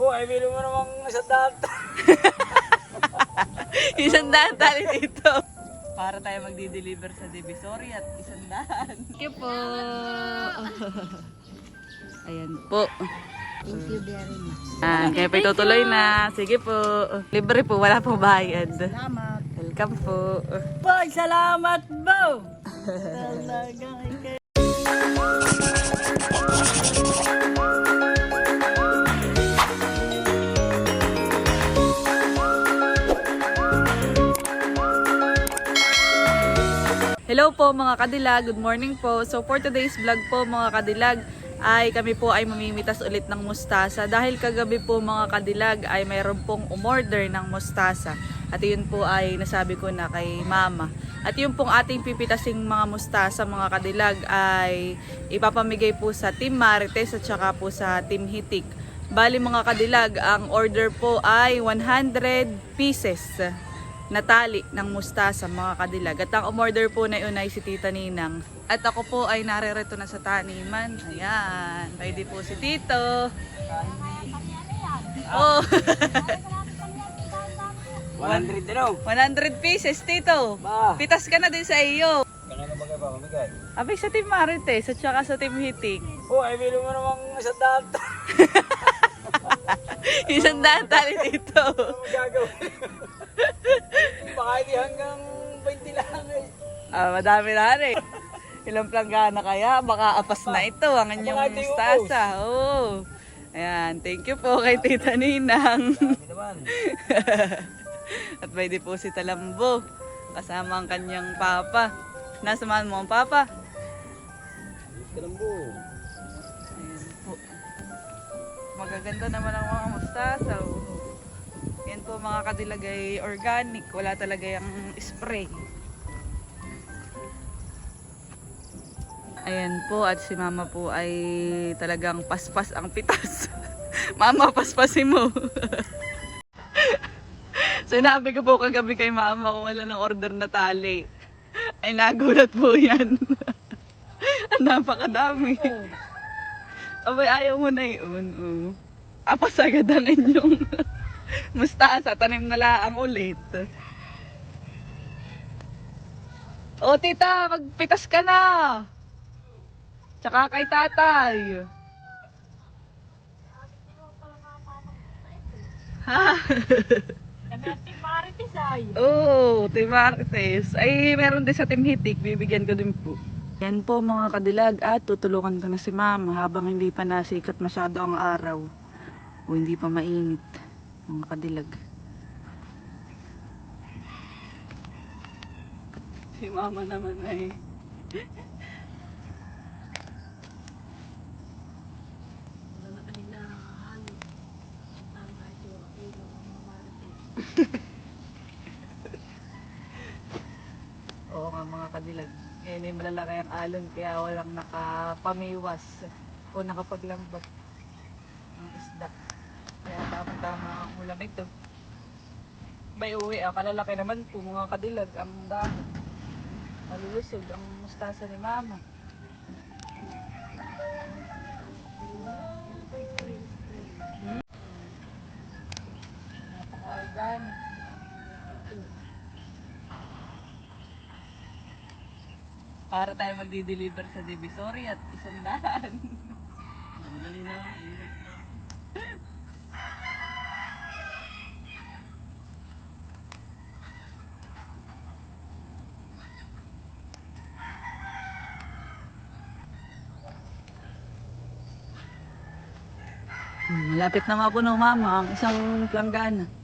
Oh, ay bili mo namang sa data. isang daan tali dito. Para tayo magdi-deliver sa Divisoria at isang daan. Thank you po. Ayan po. Thank you very much. Ah, kaya pa itutuloy na. Sige po. Libre po, wala po bayad. Salamat. Welcome po. Boy, salamat bo! Talagang ikay. Hello po mga kadilag, good morning po. So for today's vlog po mga kadilag, ay kami po ay mamimitas ulit ng mustasa. Dahil kagabi po mga kadilag ay mayroon pong umorder ng mustasa. At yun po ay nasabi ko na kay mama. At yun pong ating pipitasing mga mustasa mga kadilag ay ipapamigay po sa Team Marites at saka po sa Team Hitik. Bali mga kadilag, ang order po ay 100 pieces na tali ng mustasa mga kadilag. At ang umorder po na yun ay si Tita Ninang. At ako po ay naririto na sa taniman. Ayan, pwede po si Tito. Oh, 100 din oh. 100 pieces, Tito. Ba. Pitas ka na din sa iyo. Abay sa Team Marites at saka sa Team Hitik. Oh, ay bili mo namang sa data. Isang daan tali dito. Ano gagawin? Ah, madami na rin. Ilang planggana kaya? Baka apas na ito ang inyong ito yung mustasa. Oo. Ayan, thank you po kay Tita Ninang. Sabi naman. At may deposit Lambo. Kasama ang kanyang papa. Nasamahan mo ang papa? Kalambo. Ayan po. Magaganda naman ang mga mustasa. oh. Yan po mga kadilag ay organic. Wala talaga yung spray. Ayan po at si mama po ay talagang paspas ang pitas. mama, paspasin mo. Sinabi ko po kagabi kay mama kung wala ng order na tali. Ay nagulat po yan. Ang napakadami. Abay, ayaw mo na yun. Oh. Apas agad ang inyong mustasa. Tanim na laang ulit. O tita, magpitas ka na. Tsaka kay tatay. Ha? Oo, oh, Team Marites. Ay, meron din sa Team Hitik. Bibigyan ko din po. Yan po mga kadilag at tutulungan ko na si mama habang hindi pa nasikat masyado ang araw o hindi pa mainit mga kadilag. Si mama naman ay Oo nga mga kadilag. Ngayon ay malalaki ang alon kaya walang nakapamiwas o nakapaglambot ng isda. Kaya tama-tama ang ulam ito. May uwi ah, kalalaki naman po mga kadilag ang dahon. Malulusog ang mustasa ni mama. Para tayo magdi-deliver sa Divisoria at isang daan. Dali na. Hmm, Malapit na nga po ng mama ang isang planggana.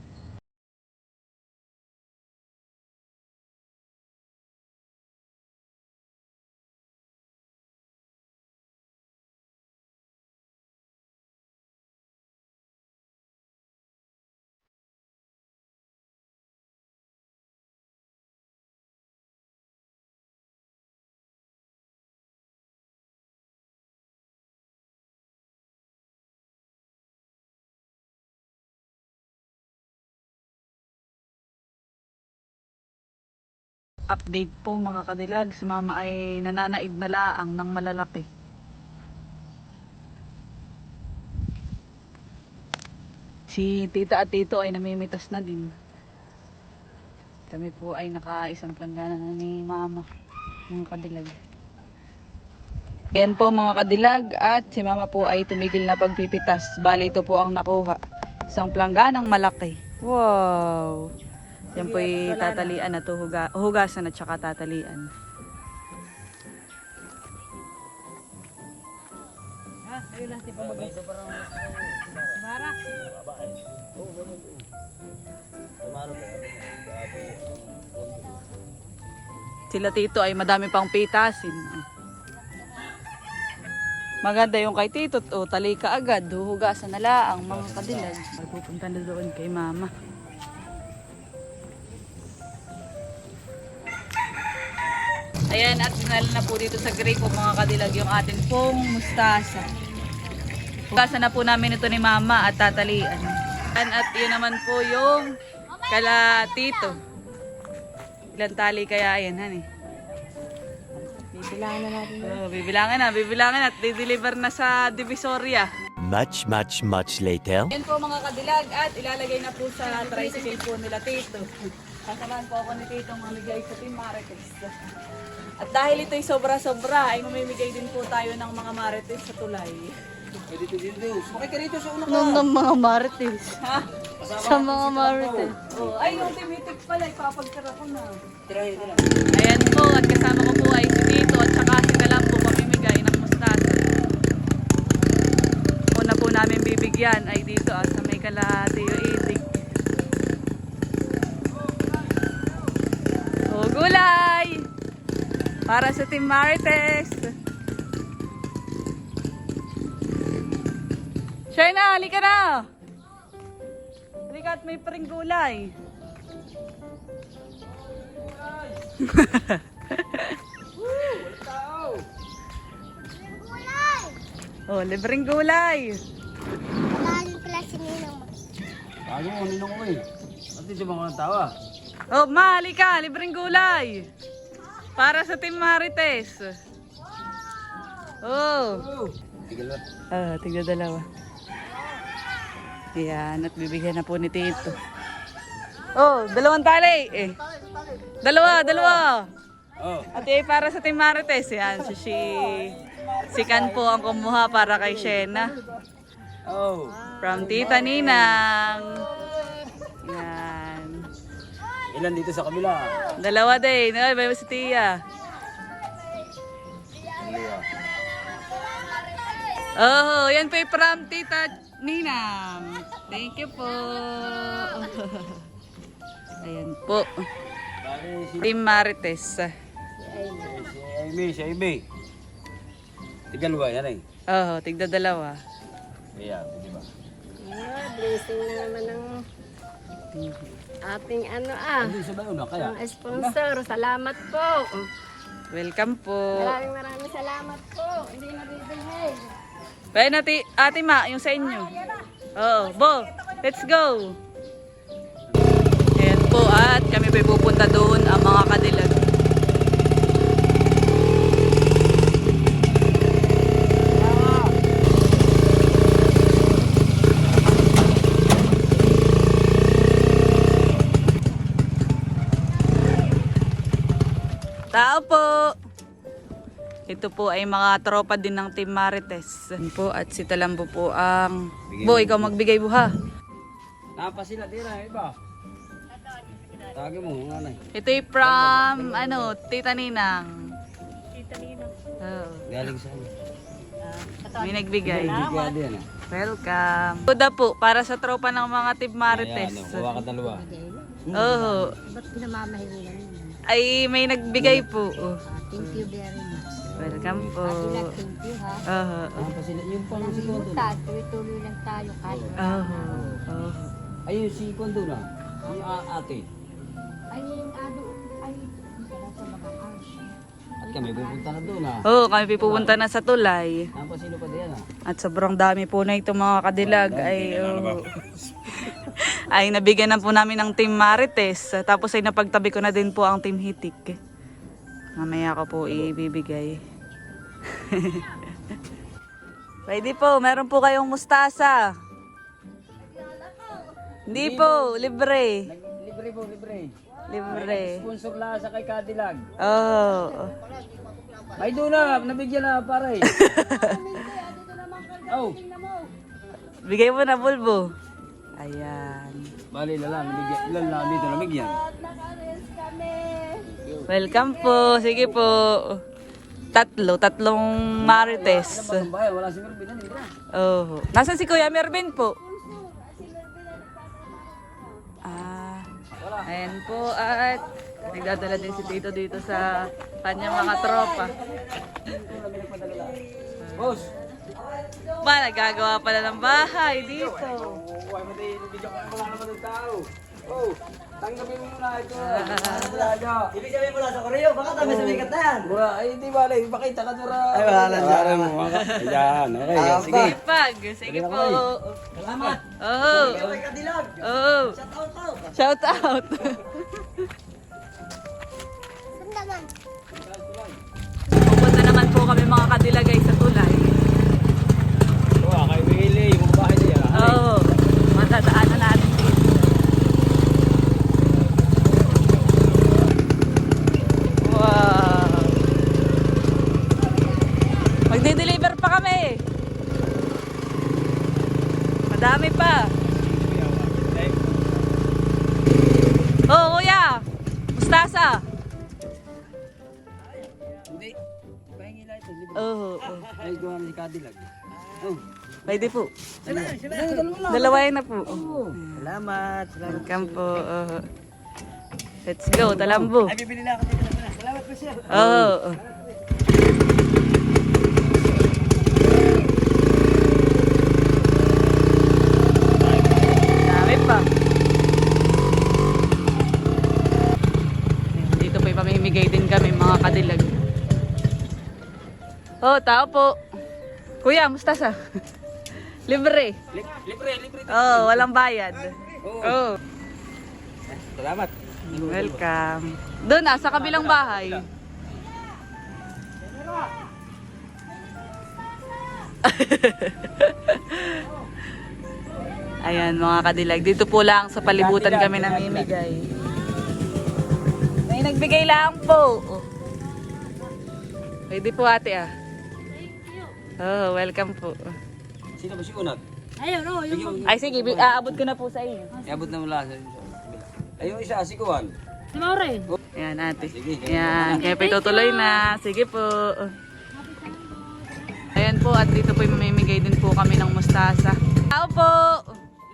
Update po mga kadilag, si mama ay nananaig na laang ng malalaki. Si tita at tito ay namimitas na din. Kami po ay nakaisang planggana na ni mama. Mga kadilag. Yan po mga kadilag at si mama po ay tumigil na pagpipitas. Bali ito po ang nakuha. Isang plangganang malaki. Wow! Yan po ay tatalian na to. Huga, hugasan at saka tatalian. Sila tito ay madami pang pitasin. Maganda yung kay tito. O, tali ka agad. Huhugasan na laang mga kadilag. Pupunta na doon kay mama. Ayan, at dinala na po dito sa grape po mga kadilag yung atin pong mustasa. Hugasan na po namin ito ni mama at tatalian. Ayan, At yun naman po yung kala tito. Ilan tali kaya yan, hani? Bibilangan na natin. Oh, bibilangan na, bibilangan at di-deliver na sa Divisoria. Much, much, much later. Yan po mga kadilag at ilalagay na po sa tricycle po nila Tito. Kasamahan po ako ni Tito mamigay sa Team Marites. At dahil ito'y sobra-sobra, ay mamimigay din po tayo ng mga Marites sa tulay. Pwede dito dito. Sumakay ka rito sa una ka. Nung ng mga marites. Ha? Sa mga marites. Oh, ay, yung Timitik pala, ipapagkara ko na. Tira, tira. Ayan po, at kasama ko po ay si Tito at saka si Kalambo mamimigay ng mustasa. Una po namin bibigyan ay dito ah, sa may kalahati yung itik. O gulay! Para sa Team Marites! Shaina, halika na! Halika at may paring gulay. Oh, libreng gulay. Malalim pala si Ninang. Bago mo, ninong ko eh. Ba't dito mga tawa? Oh, ma, halika, libreng gulay. Para sa Team Marites. Oh. Oh. Ah, tigda dalawa. Yan, at bibigyan na po ni Tito. Oh, dalawang tali eh. Dalawa, dalawa. Oh. At eh, para sa Team Marites, yan, si, si, si Kan po ang kumuha para kay Shena. Oh. From Tita Ninang. Ilan dito sa kabila? Dalawa din. Ay, may si Tia. Oh, yan po yung from Tita Ninang. Thank you po. Ayan po. Team Marites. si Amy, si Amy. Tigal ba yan eh? Oh, tigda dalawa. Kaya, di ba? Ah, blessing na naman ng ating ano ah. Hindi sa na kaya. Ang sponsor. Salamat po. Welcome po. Maraming maraming salamat po. Hindi na bibigay. Kaya nati, ate ma, yung sa inyo. Oh, Bo, let's go. Ayan po at kami pa pupunta doon ang mga kadilag. Tao po! Ito po ay mga tropa din ng Team Marites. Yan po at si Talambo po ang... Bo, ikaw magbigay buha. Napa sila, tira, iba. Tagi mo, nanay. Ito ay from, ano, Tita Ninang. Tita Ninang. Oh, Galing sa ano. may nagbigay. Din ah. Welcome. Kuda po, para sa tropa ng mga Team Marites. Ayan, oh, kuha ka dalawa. Oo. Ba't pinamamahilan? Ay, may nagbigay po. Oh. Thank you very much. Welcome po. Thank you ha. Oo. Napa sila, yung pang si Kondo. Buta, tuloy-tuloy lang tayo kahit Oo. Oo. Ayun, si Kondo na. A- ate. ay ano ay wala sa mga. At kami pupunta na doon ah. Oo, kami pupunta na sa tulay. Sino pa diyan ah. At sobrang dami po na itong mga kadilag ay oh, ay nabigyan na po namin ng Team Marites. Tapos ay napagtabi ko na din po ang Team Hitik. Mamaya ko po ibibigay. Pwede po, meron po kayong mustasa. Hindi po, libre. Libre po, libre. Libre. Sponsor lang sa kay Cadillac. Oh. May doon na, nabigyan na pare. oh, Bigay mo na bulbo. Ayan. bali na lang, nabigyan. Ilan lang dito nabigyan. Welcome po. Sige po. Tatlo, tatlong marites. Wala si Mervin. Oh. Nasaan si Kuya Mervin po? Ah. Ayan po at nagdadala din si Tito dito sa kanyang mga tropa. Boss! Ba, nagagawa pala ng bahay dito. Oh, ay mo tayo, video ko wala naman ng tao. Oh, tanggapin mo muna ito. Wala Ibig sabihin mo lang sa Koreo, baka tabi sa bigat na yan. Wala, ay di ba, ay pakita ka dura. Ay, wala lang dyan. Wala mo. Ayan, okay, sige. Pag, sige po. Salamat. Oh. Dilag. Oh. Shout out po. Shout out. Pupunta naman po kami mga kadilagay sa Oo. Oh, Ay, gawa ni Cadillac. Oh. Pwede po. Dalawayan na po. Salamat. Salamat. Welcome po. Oo. let's go, Talambo. Ay, bibili na ako dito. Salamat po siya. Oo. Dami pa. Dito po pamimigay din kami mga kadilag. Oh, tao po. Kuya, mustasa. Libre. Li- Libre, libre. Oh, walang bayad. Oh. Salamat. Welcome. Doon na, sa kabilang bahay. Ayan mga kadilag. Dito po lang sa palibutan kami namimigay. May nagbigay lang po. Oh. Pwede po ate ah. Oh, welcome po. Sino ba si Unat? Ayun, oh, yung Ay sige, bi- aabot ko na po sa inyo. Iabot na mula sa Ay, yung isa, si Kuwan. si Maure. Ayan ate. Sige. Ayan, kaya po itutuloy na. Sige po. Ayan po, at dito po mamimigay din po kami ng mustasa. Tao po!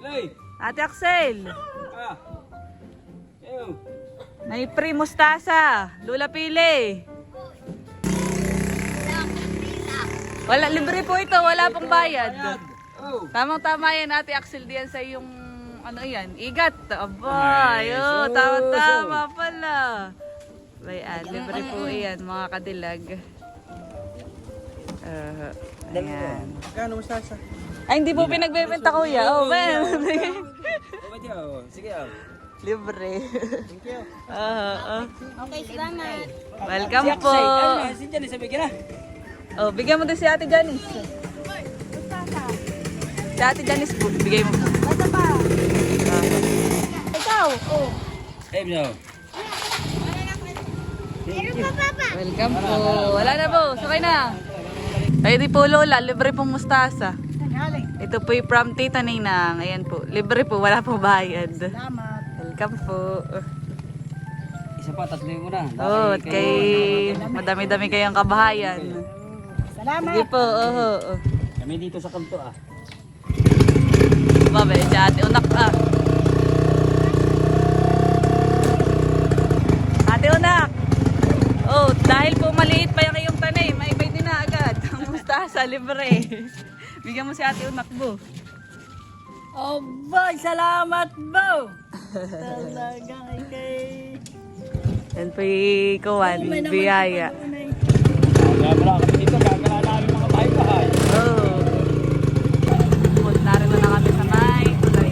Ilay! Ate Axel! Ah! Ew! May free mustasa. Lula pili. Wala, libre po ito. Wala pong bayad. Oh! Tamang-tama yan, Ate Axel. Diyan sa yung, ano yan, igat. Aba, Ay, yun. sus. Tama-tama pala. Bayan, libre po yan, mga kadilag. Uh, ayan. Kano mo sasa? Ay, hindi po pinagbebenta. Oh, well. Oh, yan? Oh, Sige, ah. libre. Thank you. Ah, ah. Okay, salamat. Welcome po. Si Jan, sabi ka na. Oh, bigyan mo din si Ate Janice. Si Ate Janice po, bigay mo. Basta pa. Ikaw, oh. Eh, no. Welcome po. Wala na po, sakay na. Pwede po Lola, libre pong mustasa. Ito po yung from Tita Ninang. Ayan po, libre po, wala po bayad. Salamat. Welcome po. Isa pa, tatlo mo na. Oh, at kay madami-dami kayong kabahayan. Salamat. Sige po, oho. Oh, Kami dito sa kanto, ah. Babe, si ate unak ah. Ate unak! Oh, dahil po maliit pa yung iyong tanim, may pwede na agad. Ang mustasa, libre. Bigyan mo si ate unak po. Oh, boy, salamat, bo. Talaga kay... Yan po yung kuwan, biyaya. Kaya wala kami dito, gagala namin mga bahay-bahay. Oh. Tapos narito na kami sa may kulay.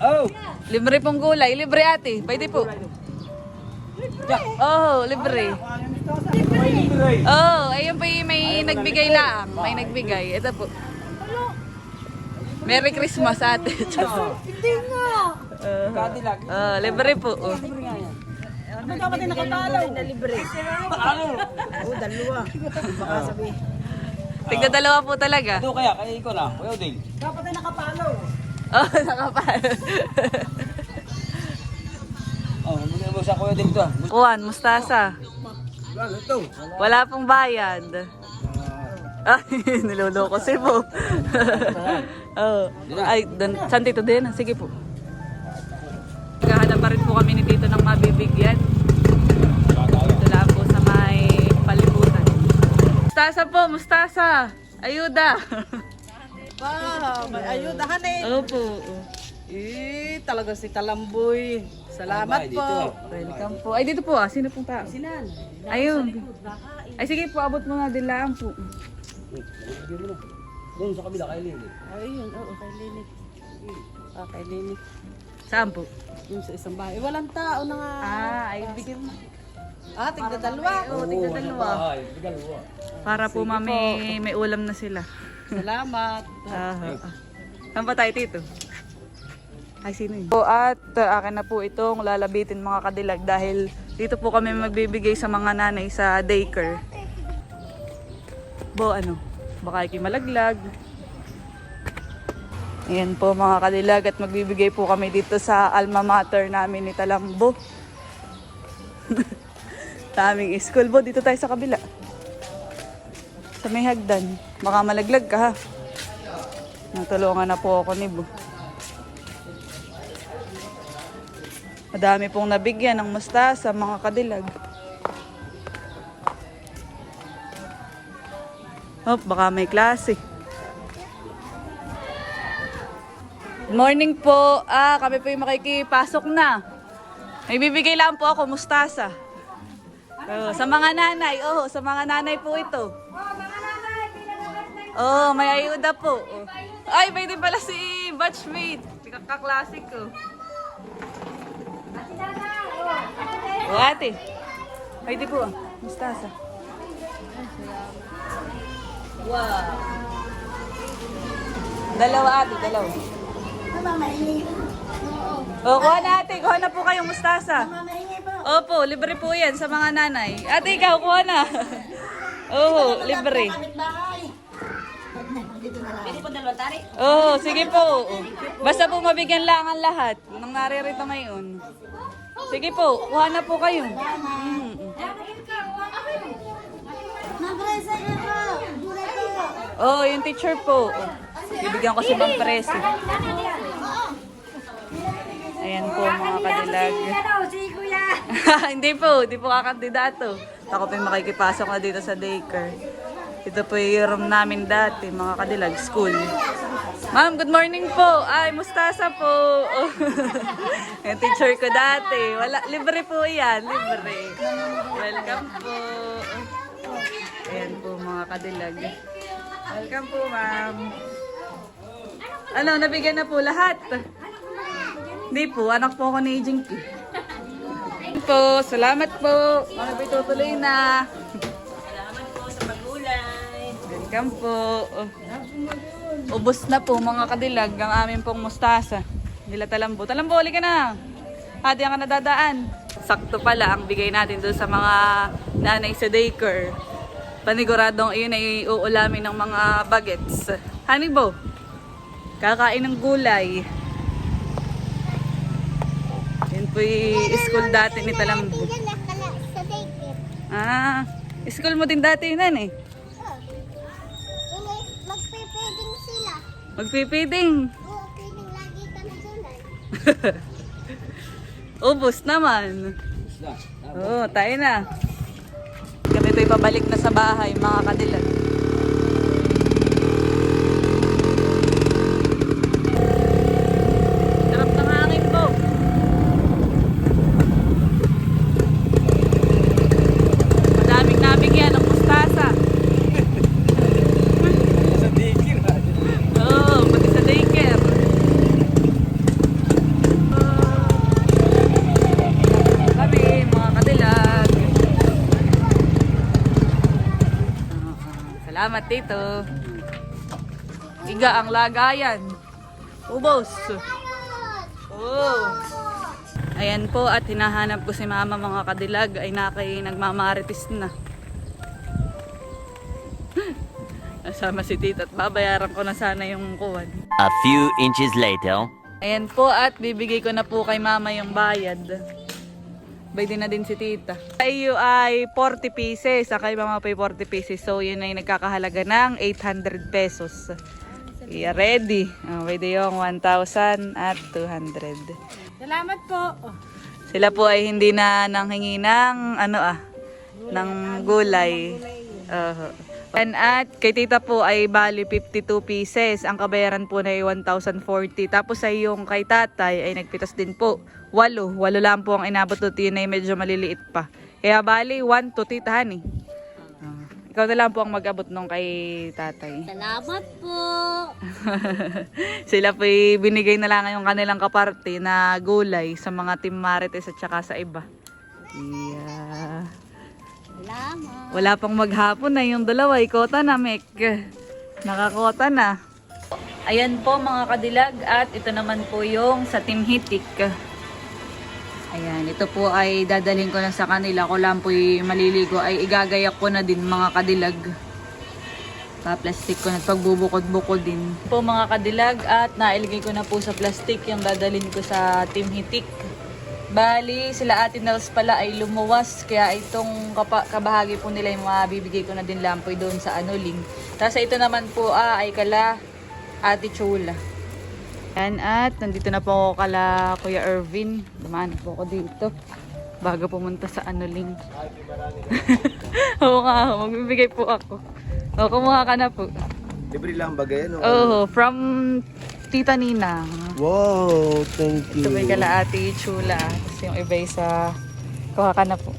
Oh! Libre pong gulay, libre ate. Pwede po. Oh, libre. Oh, ayun po yung may nagbigay lang. May nagbigay. Ito po. Merry Christmas ate. Hindi nga. Ah, libre po. Oh. Dapat din nakapalaw. Na libre. Ano? Oo, dalawa. Baka sabi. Tigda dalawa po talaga. Ito kaya, kaya ikaw na. Kuya Uding. Dapat din nakapalaw. Oh, nakapal. Oh, bumili mo sa Kuya Uding to ah. Juan, mustasa. Ito? Wala pong bayad. Ay, niloloko si po. oh. Ay, dan, saan tito din? Sige po. Naghahanap pa rin po kami ni Tito ng mabibigyan. Ito lang po sa may palibutan. Mustasa po, mustasa. Ayuda. Wow, may ayudahan eh. Opo. Eh, talaga si Talamboy. Salamat Ay, po. dito. Welcome po. Ay, dito po ah. Sino pong tao? Sinan. Ayun. Ay, sige po. Abot mo nga din lang po. Bigyan mo na. Doon sa kabila, kay Lili. Ayun, oo, kay Linik. Ah, kay Linik. Saan po? Yung sa isang bahay. Eh, walang tao na nga. Ah, ay bigyan mo. Ah, tigda dalawa. Oo, tigda dalawa. Ay, mo. Para po mami may ulam na sila. Salamat. Ah. Saan pa tayo tito? Ay, sino yun? At uh, akin na po itong lalabitin mga kadilag dahil dito po kami magbibigay sa mga nanay sa daycare. Bo, ano? Baka ikay malaglag. Ayan po mga kadilag at magbibigay po kami dito sa alma mater namin ni Talambo. sa aming school. Bo, dito tayo sa kabila. Sa may hagdan. Baka malaglag ka ha. Natulungan na po ako ni Bo. Madami pong nabigyan ng mustasa, mga kadilag. Oh, baka may klase. Morning po. Ah, kami po yung makikipasok na. May bibigay lang po ako, mustasa. Oh, sa mga nanay, oh, sa mga nanay po ito. Oh, may ayuda po. Oh. Ay, pwede pala si batchmate. Kaklase ko. Oh, ate. Pwede po. ah. Mustasa. Wow. Dalawa ate, dalawa. Oh, kuha na ate. Kuha na po kayong mustasa. Opo, libre po yan sa mga nanay. Ate, ikaw, kuha na. Oo, libre. Oo, sige po. Basta po mabigyan lang ang lahat ng naririto ngayon. Sige po, kuha na po kayo. Mm. Oh, yung teacher po. Bibigyan ko si Ma'am Presi. Ayan po mga kadilag. hindi po, hindi po kakandidato. Ako po yung makikipasok na dito sa daycare. Ito po yung room namin dati, mga kadilag, school. Ma'am, good morning po. Ay, mustasa po. yung teacher ko dati. Wala, libre po yan, libre. Welcome po. Ayan po mga kadilag. Welcome po, ma'am. Ano, nabigyan na po lahat? Hindi po, anak po ako ni Jinky. Po, salamat po. Mga po tutuloy na. Welcome po. Ubus na po mga kadilag ang aming pong mustasa. Nila talambo. Talambo, ka na. Hati ang ka nadadaan. Sakto pala ang bigay natin doon sa mga nanay sa daycare. Paniguradong iyon ay uulamin ng mga bagets. Honey bo, kakain ng gulay. Yan po yung school dati ni Talambo. Ah, school mo din dati yun eh. Magpipiding. Oo, lagi kami doon. Ubus naman. Isda. Oo, tayo na. Kami po'y pabalik na sa bahay, mga kadilag. Sarap ng hangin po. Madaming nabigyan ng mustasa. Sa dikir. Oo, pati sa daycare. Kami, mga kadilag. Ah, Salamat dito. Iga ang lagayan. Ubos. Oh. Ayan po at hinahanap ko si mama mga kadilag ay nakay nagmamaritis na. Kasama si tita at babayaran ko na sana yung kuwan. A few inches later. Ayan po at bibigay ko na po kay mama yung bayad. Pwede na din si tita. Ay ay 40 pieces. Sa kay mama pa 40 pieces. So yun ay nagkakahalaga ng 800 pesos. Yeah, ready. Oh, pwede yung 1,000 at 200. Salamat po. Sila po ay hindi na nanghingi ng ano ah, ng gulay. Oho. And at kay tita po ay bali 52 pieces. Ang kabayaran po na ay 1,040. Tapos ay yung kay tatay ay nagpitas din po. Walo. Walo lang po ang inabot to yun ay medyo maliliit pa. Kaya bali 1 to tita honey. Ah, ikaw na lang po ang mag-abot nung kay tatay. Salamat po. Sila po ay binigay na lang yung kanilang kaparte na gulay sa mga Team Marites at saka sa iba. Yeah. Salamat. Wala pang maghapon na yung dalawa. Ikota na, Mek. Nakakota na. Ayan po mga kadilag at ito naman po yung sa Team Hitik. Ayan, ito po ay dadalhin ko na sa kanila. Ko lang po maliligo ay igagayak ko na din mga kadilag. Pa-plastic ko na pagbubukod-bukod din. Po mga kadilag at nailagay ko na po sa plastic yung dadalhin ko sa Team Hitik. Bali, sila Ate Nels pala ay lumuwas kaya itong kabahagi po nila yung mabibigay ko na din lampoy doon sa anuling. Tapos ito naman po ah, ay kala Ate Chula. Yan at nandito na po ako kala Kuya Irvin. Dumaan po ako dito bago pumunta sa anuling. Oo nga, magbibigay po ako. O, kumuha ka na po. Libre lang ba ganyan? Oh, from Tita Nina. Wow, thank you. Sabay kala ate Chula. Tapos yung iba sa kuha ka na po.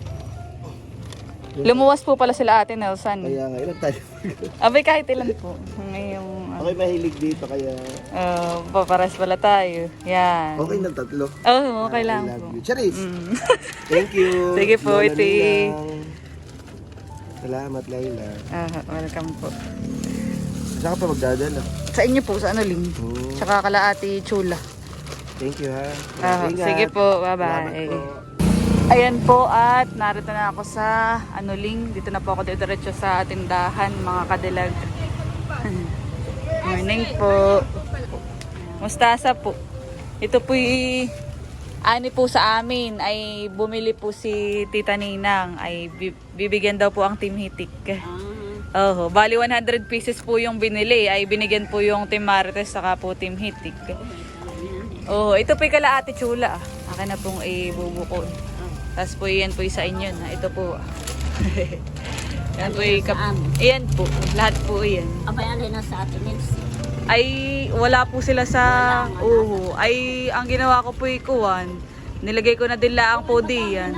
Lumuwas po pala sila ate Nelson. Kaya nga, ilan tayo? Abay kahit ilan po. Ngayong, Ako'y mahilig dito, kaya uh, paparas pala tayo. Yan. okay na tatlo. Oh, okay lang I po. love you. Charis! Mm. Thank you! Sige po, iti. Ninang. Salamat, Laila. Ah, welcome po. Saan ka pa magdadala? Sa inyo po, sa Anuling. Hmm, Tsaka kala ate Chula. Thank you, ha. Ah, Ingat. sige po, Salamat bye-bye. po. Ayan po at narito na ako sa Anuling. Dito na po ako diretso sa tindahan mga kadilag. Morning po. Mustasa po. Ito po ani po sa amin ay bumili po si Tita Ninang ay bi- bibigyan daw po ang Team Hitik. Oho, bali 100 pieces po yung binili ay binigyan po yung Team Marites saka po Team Hitik. Oh, ito po yung kala Ate Chula. Akin na pong ibubukod. Tapos po yan po sa inyo na. Ito po. yan po yung kap- Ayan po. Lahat po yan. Abayan rin na sa atin. Ay, wala po sila sa... Oo. Ay, ang ginawa ko po yung kuwan. Nilagay ko na din laang po diyan.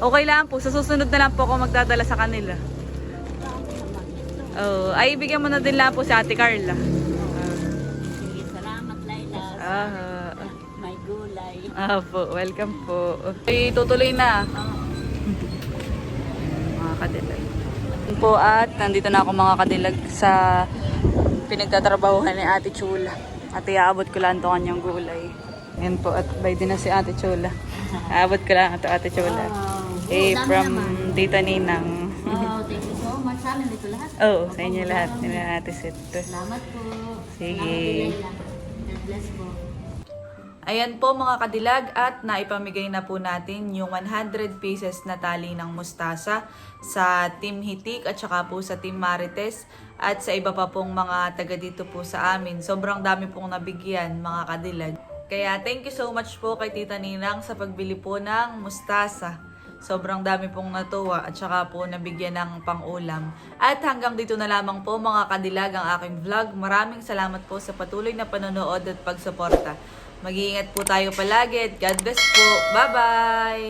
Okay lang po. Sa susunod na lang po ako magdadala sa kanila. Oh, ay, bigyan mo na din lang po si Ate Carla. Sige, salamat, Laila. Ah, May gulay. ah po. Welcome po. Ay, tutuloy na. mga kadilag. Yun po at nandito na ako mga kadilag sa pinagtatrabahuhan ni Ate Chula. At iaabot ko lang ito kanyang gulay. Yan po at by din na si Ate Chula. Aabot ko lang ito Ate Chula. Eh, from Tita Ninang. Much. Sana dito lahat. Oo, sa inyo lahat. Nila Ate Set. Salamat po. Sige. God bless po. Ayan po mga kadilag at naipamigay na po natin yung 100 pieces na tali ng mustasa sa Team Hitik at saka po sa Team Marites at sa iba pa pong mga taga dito po sa amin. Sobrang dami pong nabigyan mga kadilag. Kaya thank you so much po kay Tita Ninang sa pagbili po ng mustasa. Sobrang dami pong natuwa at saka po nabigyan ng pang-ulam. At hanggang dito na lamang po mga kadilag ang aking vlog. Maraming salamat po sa patuloy na panonood at pagsuporta. Mag-iingat po tayo palagi God bless po. Bye-bye!